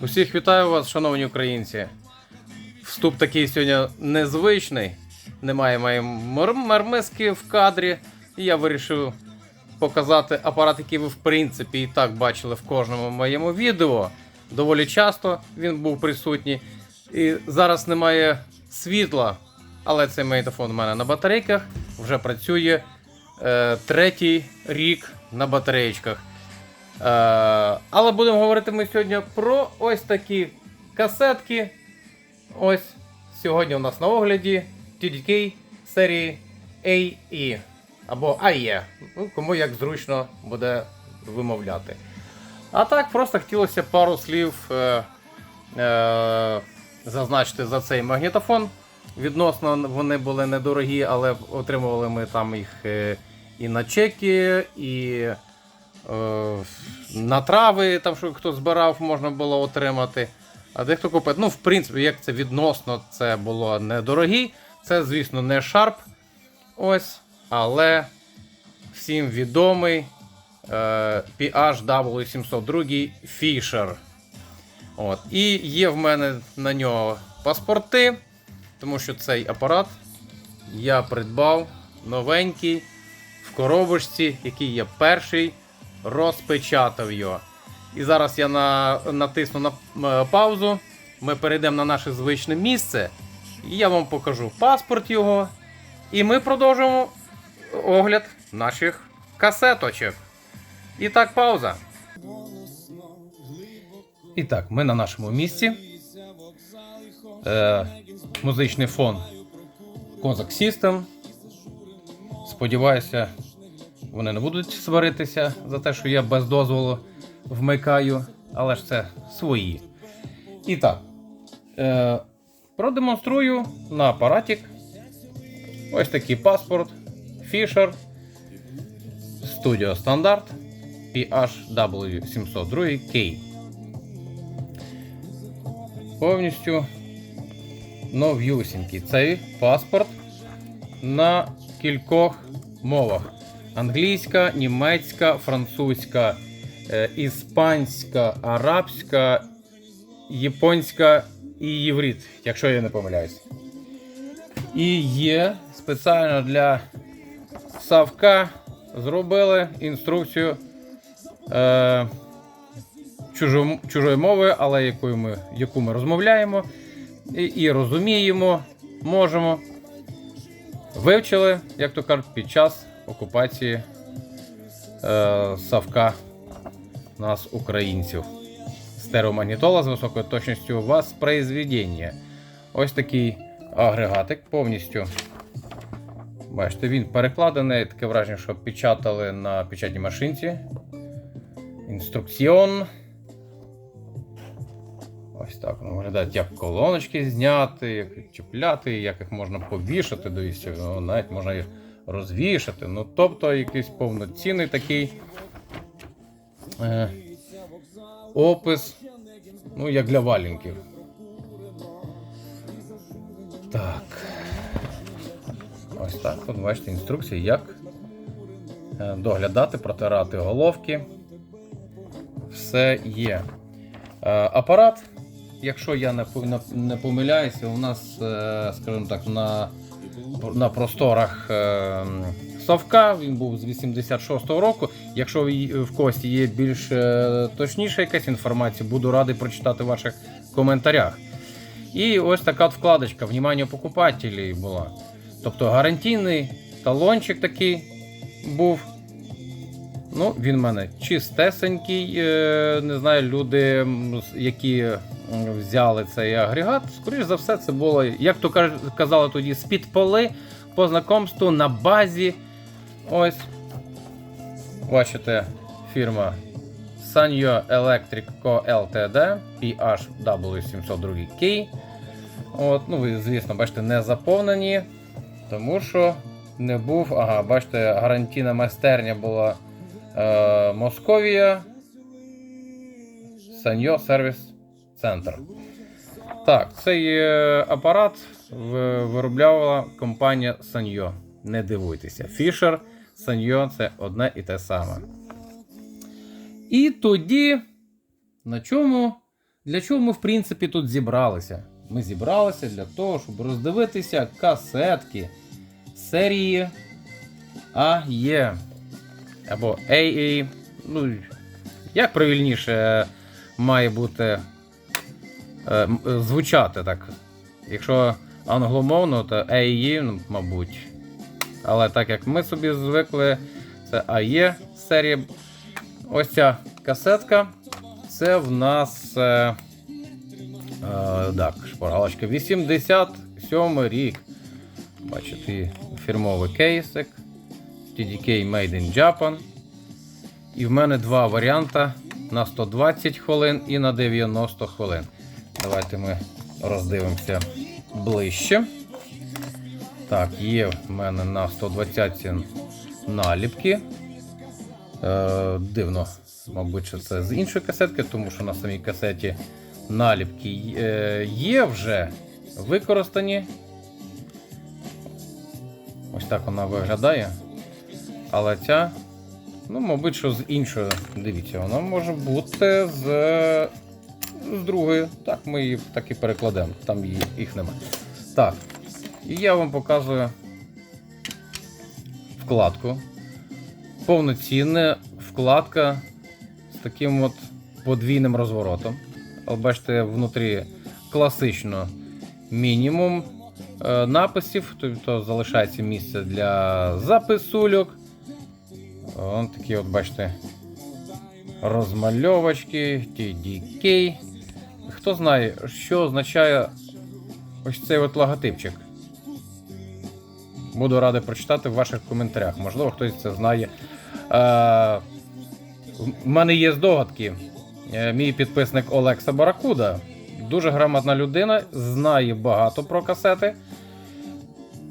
Усіх вітаю вас, шановні українці. Вступ такий сьогодні незвичний. Немає моєї мармески в кадрі. І я вирішив показати апарат, який ви в принципі і так бачили в кожному моєму відео. Доволі часто він був присутній. І зараз немає світла, але цей магнітофон у мене на батарейках вже працює е, третій рік на батареєчках. Е, але будемо говорити ми сьогодні про ось такі касетки. Ось сьогодні у нас на огляді TDK серії AE або AE. Ну, кому як зручно буде вимовляти. А так, просто хотілося пару слів е, е, зазначити за цей магнітофон. Відносно вони були недорогі, але отримували ми там їх е, і на чеки, і е, на трави, там, що хто збирав, можна було отримати. А дехто купить. Ну, в принципі, як це відносно, це було недорогі. Це, звісно, не Sharp. Ось, але всім відомий е, PHW702 Fisher. От. І є в мене на нього паспорти, тому що цей апарат я придбав новенький коробочці, який я перший розпечатав його. І зараз я на, натисну на е, паузу. Ми перейдемо на наше звичне місце. І я вам покажу паспорт його. І ми продовжимо огляд наших касеточок. І так, пауза. І так, ми на нашому місці. Е, музичний фон Kazakh System. Сподіваюся, вони не будуть сваритися за те, що я без дозволу вмикаю, але ж це свої. І так, е, продемонструю на апаратик. Ось такий паспорт Fisher Studio Standard PHW702K. Повністю нов'юсінький. Цей паспорт на кількох мовах: англійська, німецька, французька, е, іспанська, арабська, японська і єврит, якщо я не помиляюсь. І є спеціально для Савка зробили інструкцію е, чужо, чужої мови, але якою ми, яку ми розмовляємо і, і розуміємо, можемо. Вивчили, як то кажуть, під час окупації е, Савка нас, українців. Стереомагнітола з високою точністю воспроизведення. Ось такий агрегатик повністю. Бачите, він перекладений, таке враження, що печатали на печатній машинці. Інструкціон. Ось так воно виглядає, як колоночки зняти, як їх чіпляти, як їх можна повішати, дивіться, ну, навіть можна їх розвішати. Ну, тобто якийсь повноцінний такий е, опис, ну, як для валенків. Так. Ось так. От бачите інструкції, як е, доглядати, протирати головки. Все є. Е, Апарат, якщо я не, пом- не- не помиляюся, у нас, е, скажімо так, на, на просторах е, Совка, він був з 86-го року. Якщо в в когось є більш е, точніша якась інформація, буду радий прочитати в ваших коментарях. І ось така от вкладочка Внимание покупателей була. Тобто гарантійний талончик такий був. Ну, він в мене чистесенький. е, Не знаю, люди, які взяли цей агрегат. Скоріше за все, це було, як то казали тоді, з-під поли по знакомству на базі. Ось. Бачите, фірма Sanyo Electric Co. Ltd. PHW702K. От, ну, ви, звісно, бачите, не заповнені, тому що не був. Ага, бачите, гарантійна майстерня була е, Московія. Саньо Сервіс Центр. Так, цей е, апарат виробляла компанія Sanyo. Не дивуйтеся. Fisher, Sanyo це одне і те саме. І тоді, на чому для чого ми, в принципі, тут зібралися? Ми зібралися для того, щоб роздивитися касетки серії AE або AA. Ну, як правильніше має бути звучати так. Якщо англомовно, то AE, ну, мабуть. Але так як ми собі звикли, це AE серія. Ось ця касетка. Це в нас. Е, е, так, шпаргалочка 87 рік. Бачите, фірмовий кейсик. TDK Made in Japan. І в мене два варіанти на 120 хвилин і на 90 хвилин. Давайте ми роздивимося ближче. Так, є в мене на 120 наліпки. Е, дивно, мабуть, що це з іншої касетки, тому що на самій касеті наліпки е, є вже використані. Ось так вона виглядає. Але ця, ну, мабуть, що з іншої. Дивіться, вона може бути з, з другої. Так, ми її так і перекладемо. Там їх немає. Так. І я вам показую вкладку. Повноцінна вкладка з таким от подвійним розворотом. Але бачите, внутрі класично мінімум е, написів, тобто залишається місце для записульок. Вон такі, от бачите, розмальовочки, TDK. Хто знає, що означає ось цей от логотипчик? Буду радий прочитати в ваших коментарях. Можливо, хтось це знає. Е, в мене є здогадки. Е, Мій підписник Олекса Баракуда. Дуже грамотна людина, знає багато про касети.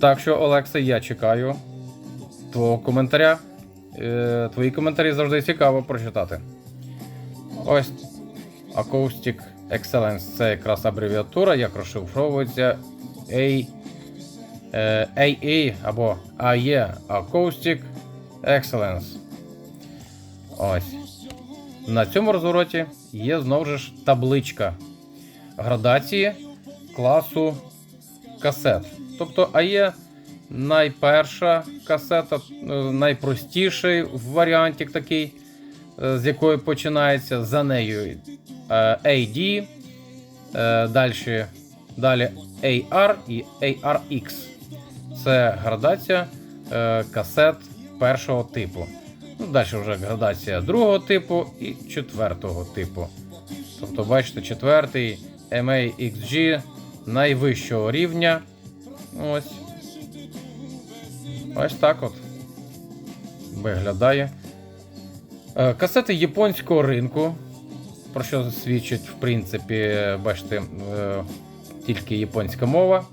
Так що, Олекса, я чекаю твого коментаря. Е, Твої коментарі завжди цікаво прочитати. Ось Acoustic Excellence це якраз абревіатура, як розшифровується A, е, AA або AE Acoustic Excellence. Ось. На цьому розвороті є знову ж табличка градації класу касет. Тобто АЄ найперша касета, е, найпростіший варіантик такий, е, з якої починається за нею е, AD, е, далі, далі AR і ARX. Це градація е, касет першого типу. Ну, далі вже градація другого типу і четвертого типу. Тобто, бачите, четвертий MAXG найвищого рівня. Ось. Ось так от. Виглядає. Е, Касети японського ринку. Про що свідчить, в принципі, бачите, е, тільки японська мова.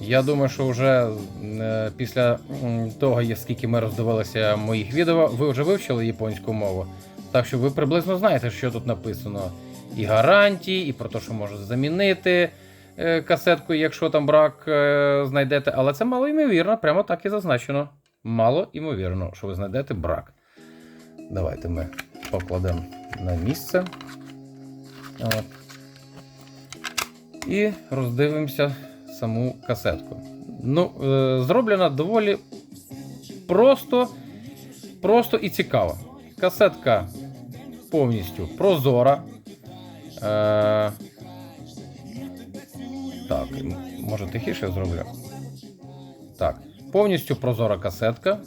Я думаю, що вже е, після того, скільки ми роздивилися моїх відео, ви вже вивчили японську мову. Так що ви приблизно знаєте, що тут написано. І гарантії, і про те, що можна замінити касетку, якщо там брак знайдете. Але це мало ймовірно, прямо так і зазначено. Мало ймовірно, що ви знайдете брак. Давайте ми покладемо на місце. От. І роздивимося саму касетку. Ну, е, зроблена доволі просто, просто і цікаво. Касетка повністю прозора. Е, так, може тихіше зроблю. Так, повністю прозора касетка.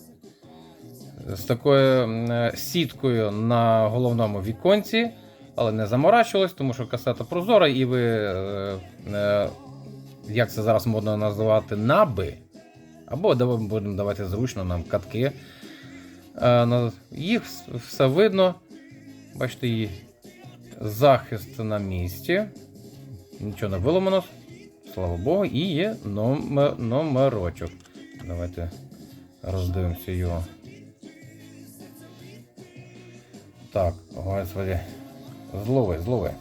З такою сіткою на головному віконці, але не заморачувалась, тому що касета прозора, і ви, е, е, як це зараз модно називати, наби. Або будемо давати зручно нам катки. Е, Їх все видно. Бачите, її захист на місці. Нічого не виламано. Слава Богу, і є номер, номерочок. Давайте роздивимося його. Так, господи. Злови, злови.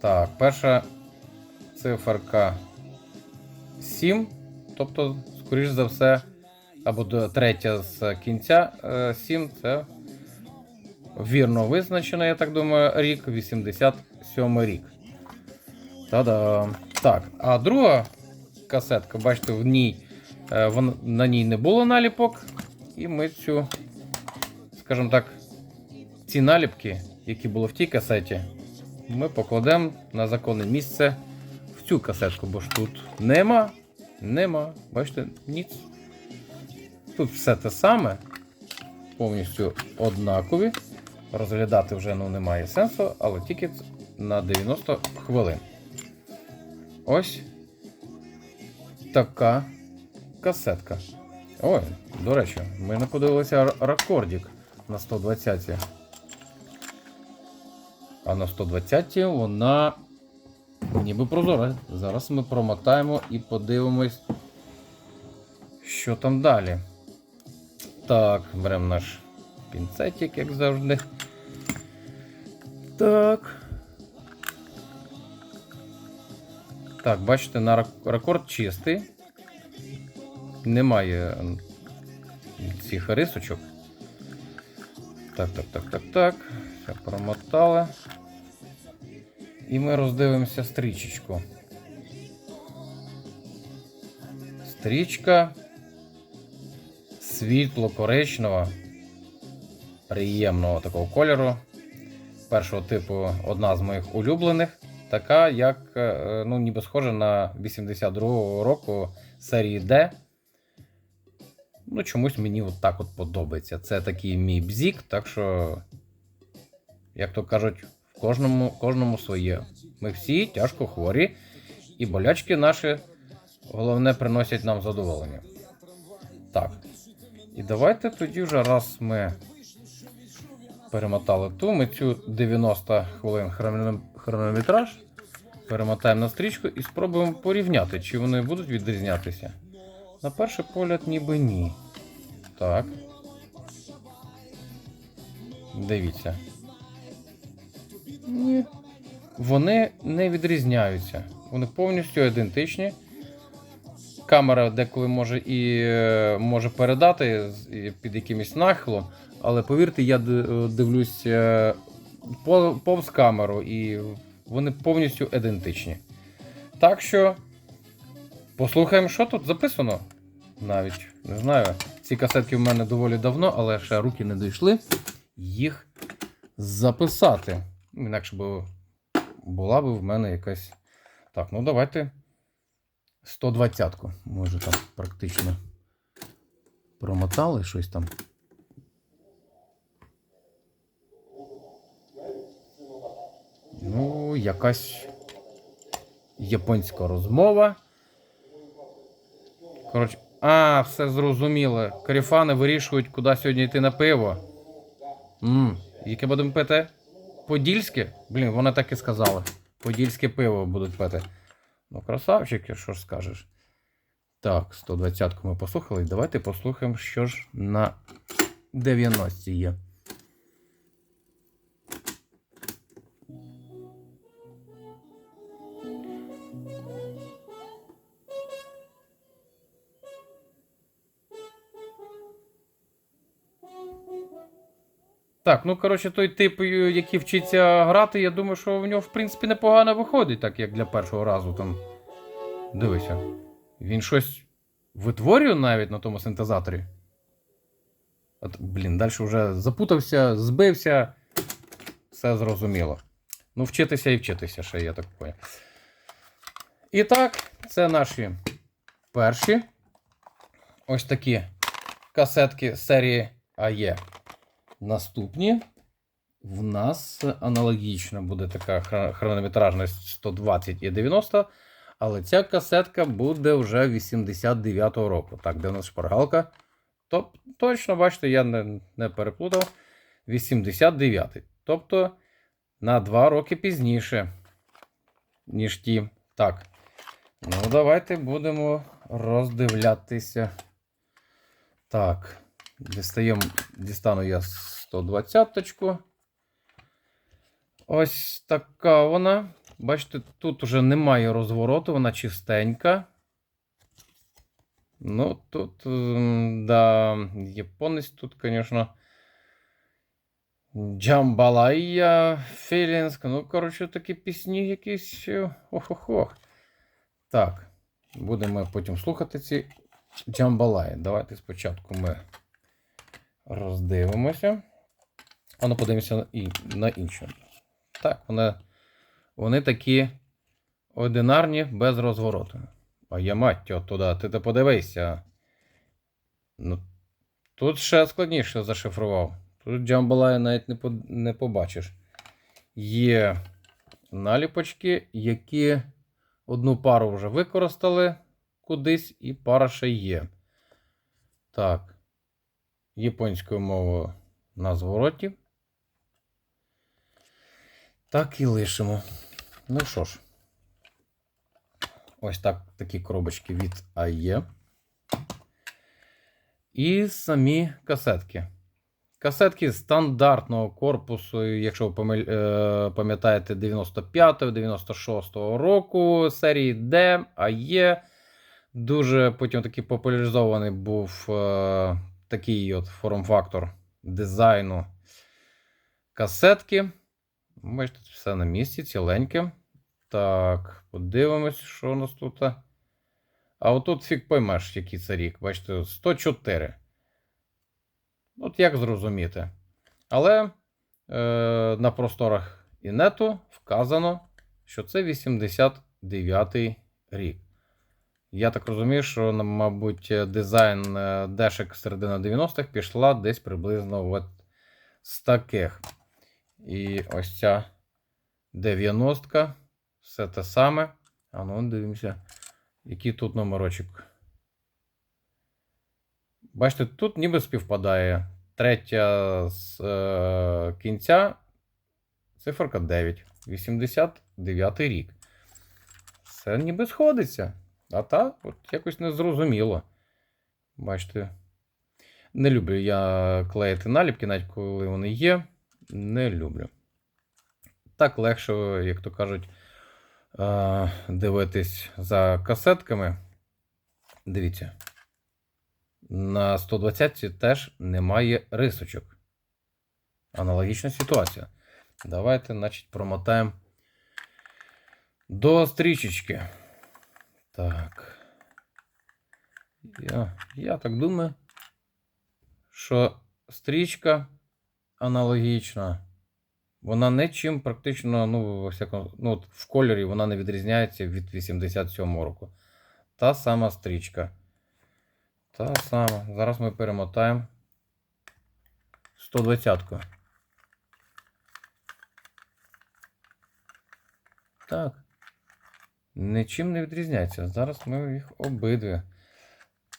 Так, перша циферка 7. Тобто, скоріш за все, або третя з кінця 7 це вірно визначено, я так думаю, рік 87 рік. Та-да. Так, а друга касетка, бачите, в ній, е, на ній не було наліпок. І ми цю, скажімо так, ці наліпки, які були в тій касеті, ми покладемо на законне місце в цю касетку, бо ж тут нема, нема, бачите, ніц. Тут все те саме, повністю однакові. Розглядати вже ну, немає сенсу, але тільки на 90 хвилин. Ось така касетка. Ой, до речі, ми не подивилися рекордік на 120. А на 120 вона ніби прозора. Зараз ми промотаємо і подивимось, що там далі. Так, беремо наш пінцетик, як завжди. Так. Так, бачите, на рекорд чистий. Немає цих рисочок. Так, так, так, так, так. Все промотали. І ми роздивимося стрічечку. Стрічка світло-коричнева, приємного такого кольору. Першого типу одна з моїх улюблених. Така, як е, ну, ніби схожа на 82-го року серії D. Ну, чомусь мені от так от подобається. Це такий мій бзік, так що, як то кажуть, в кожному, кожному своє. Ми всі тяжко хворі, і болячки наші, головне, приносять нам задоволення. Так. І давайте тоді вже раз ми перемотали ту, ми цю 90 хвилин хронометраж перемотаємо на стрічку і спробуємо порівняти, чи вони будуть відрізнятися. На перший погляд, ніби ні. Так. Дивіться. Ні. Вони не відрізняються. Вони повністю ідентичні. Камера деколи може і е, може передати під якимось нахилом, але повірте, я е, дивлюсь е, по- повз камеру, і вони повністю ідентичні. Так що послухаємо, що тут записано. Навіть не знаю. Ці касетки в мене доволі давно, але ще руки не дійшли їх записати. Інакше б була б в мене якась. Так, ну давайте 120-ку. Може там практично промотали щось там. Ну, якась японська розмова. Коротше, а, все зрозуміло. Каріфани вирішують, куди сьогодні йти на пиво. Мм, яке будемо пити? Подільське? Блін, вони так і сказали. Подільське пиво будуть пити. Ну, красавчики, що ж скажеш. Так, 120-ку ми послухали. Давайте послухаємо, що ж на 90 є. Так, ну коротше, той тип, який вчиться грати, я думаю, що в нього, в принципі, непогано виходить, так як для першого разу там. Дивися. Він щось витворює навіть на тому синтезаторі. От, блін, далі вже запутався, збився. Все зрозуміло. Ну, вчитися і вчитися ще, я так понял. І так, це наші перші. Ось такі касетки серії АЕ. Наступні в нас аналогічно буде така хронометражність 120 і 90, але ця касетка буде вже 89-го року. Так, де у нас шпаргалка? То, точно, бачите, я не, не переплутав. 89-й. Тобто на 2 роки пізніше, ніж ті. Так. Ну, давайте будемо роздивлятися. Так. Дістаємо, дістану я 120-ку. Ось така вона. Бачите, тут уже немає розвороту, вона чистенька. Ну, тут, да, японець тут, звісно, Джамбалая, Філінськ. Ну, коротше, такі пісні якісь. е, Ох-ох-ох. Так. Будемо потім слухати ці джамбалаї. Давайте спочатку ми роздивимося. А ну подивимося на, іншу. Так, вони, вони такі одинарні без розвороту. А я мать туди, ти то подивися. Ну, тут ще складніше зашифрував. Тут джамбалая навіть не, по, не побачиш. Є наліпочки, які одну пару вже використали кудись, і пара ще є. Так. Японською мовою на звороті. Так і лишимо. Ну що ж. Ось так такі коробочки від АЕ. І самі касетки. Касетки стандартного корпусу, якщо ви е, пам'ятаєте, 95-96 року серії D, AE. Дуже потім такий популяризований був е, такий от форм-фактор дизайну касетки. Бачите, все на місці, ціленьке. Так, подивимось, що у нас тут. А отут фіг поймеш, який це рік. Бачите, 104. От як зрозуміти. Але е, на просторах інету вказано, що це 89-й рік. Я так розумію, що, мабуть, дизайн е, дешек середина 90-х пішла десь приблизно от з таких. І ось ця 90-ка, все те саме. А ну, дивимося, який тут номерочок. Бачите, тут ніби співпадає. Третя з е, кінця циферка 9. 89 рік. Все ніби сходиться. А та от якось незрозуміло. Бачите. Не люблю я клеїти наліпки, навіть коли вони є. Не люблю. Так легше, як то кажуть, е, дивитись за касетками. Дивіться. На 120 теж немає рисочок. Аналогічна ситуація. Давайте, значить, промотаємо до стрічечки. Так. Я, я так думаю, що стрічка аналогічна. Вона нічим практично, ну, во всякому, ну, в кольорі вона не відрізняється від 87 року. Та сама стрічка. Та сама. Зараз ми перемотаємо 120-ку. Так. Нічим не відрізняється. Зараз ми їх обидві.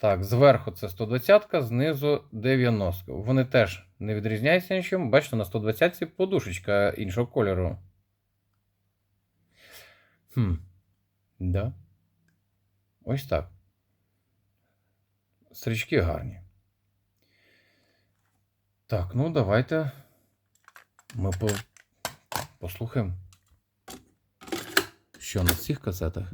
Так, зверху це 120, знизу 90. Вони теж не відрізняються нічим. Бачите, на 120 подушечка іншого кольору. Хм. Да. Ось так. Стрічки гарні. Так, ну давайте ми по... послухаємо, що на цих касетах.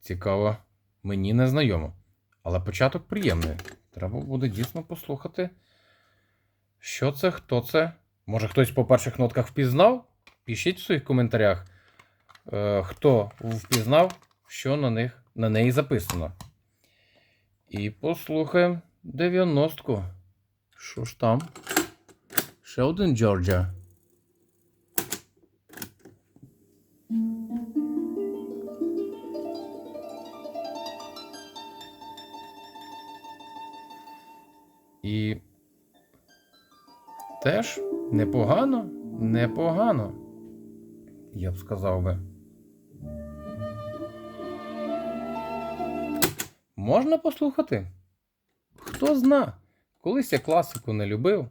Цікаво, мені не знайомо. Але початок приємний. Треба буде дійсно послухати. Що це, хто це? Може хтось по перших нотках впізнав? Пишіть в своїх коментарях, е, хто впізнав, що на них на неї записано. І послухаємо 90-ку. Що ж там? Ще один Джорджа. І теж непогано, непогано. Я б сказав би. Можна послухати? Хто зна, колись я класику не любив.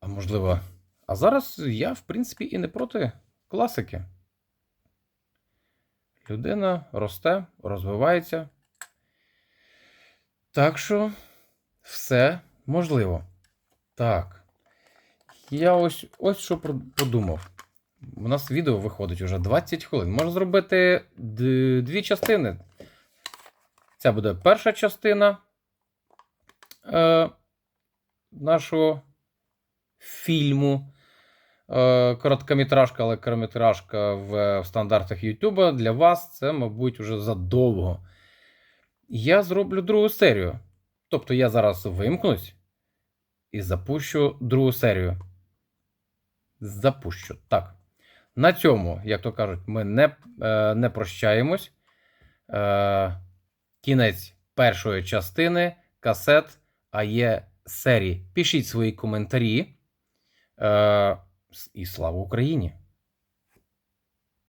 А можливо, а зараз я, в принципі, і не проти класики. Людина росте, розвивається. Так що все можливо. Так. Я ось ось що подумав. У нас відео виходить уже 20 хвилин. Можна зробити дві частини. Це буде перша частина е, нашого фільму. Е, короткометражка, але короткометражка в, в стандартах Ютуба. Для вас це, мабуть, вже задовго. Я зроблю другу серію. Тобто я зараз вимкнусь і запущу другу серію. Запущу. Так. На цьому, як то кажуть, ми не, е, не прощаємось. Е, кінець першої частини касет, а є серії. Пишіть свої коментарі. Е, і слава Україні!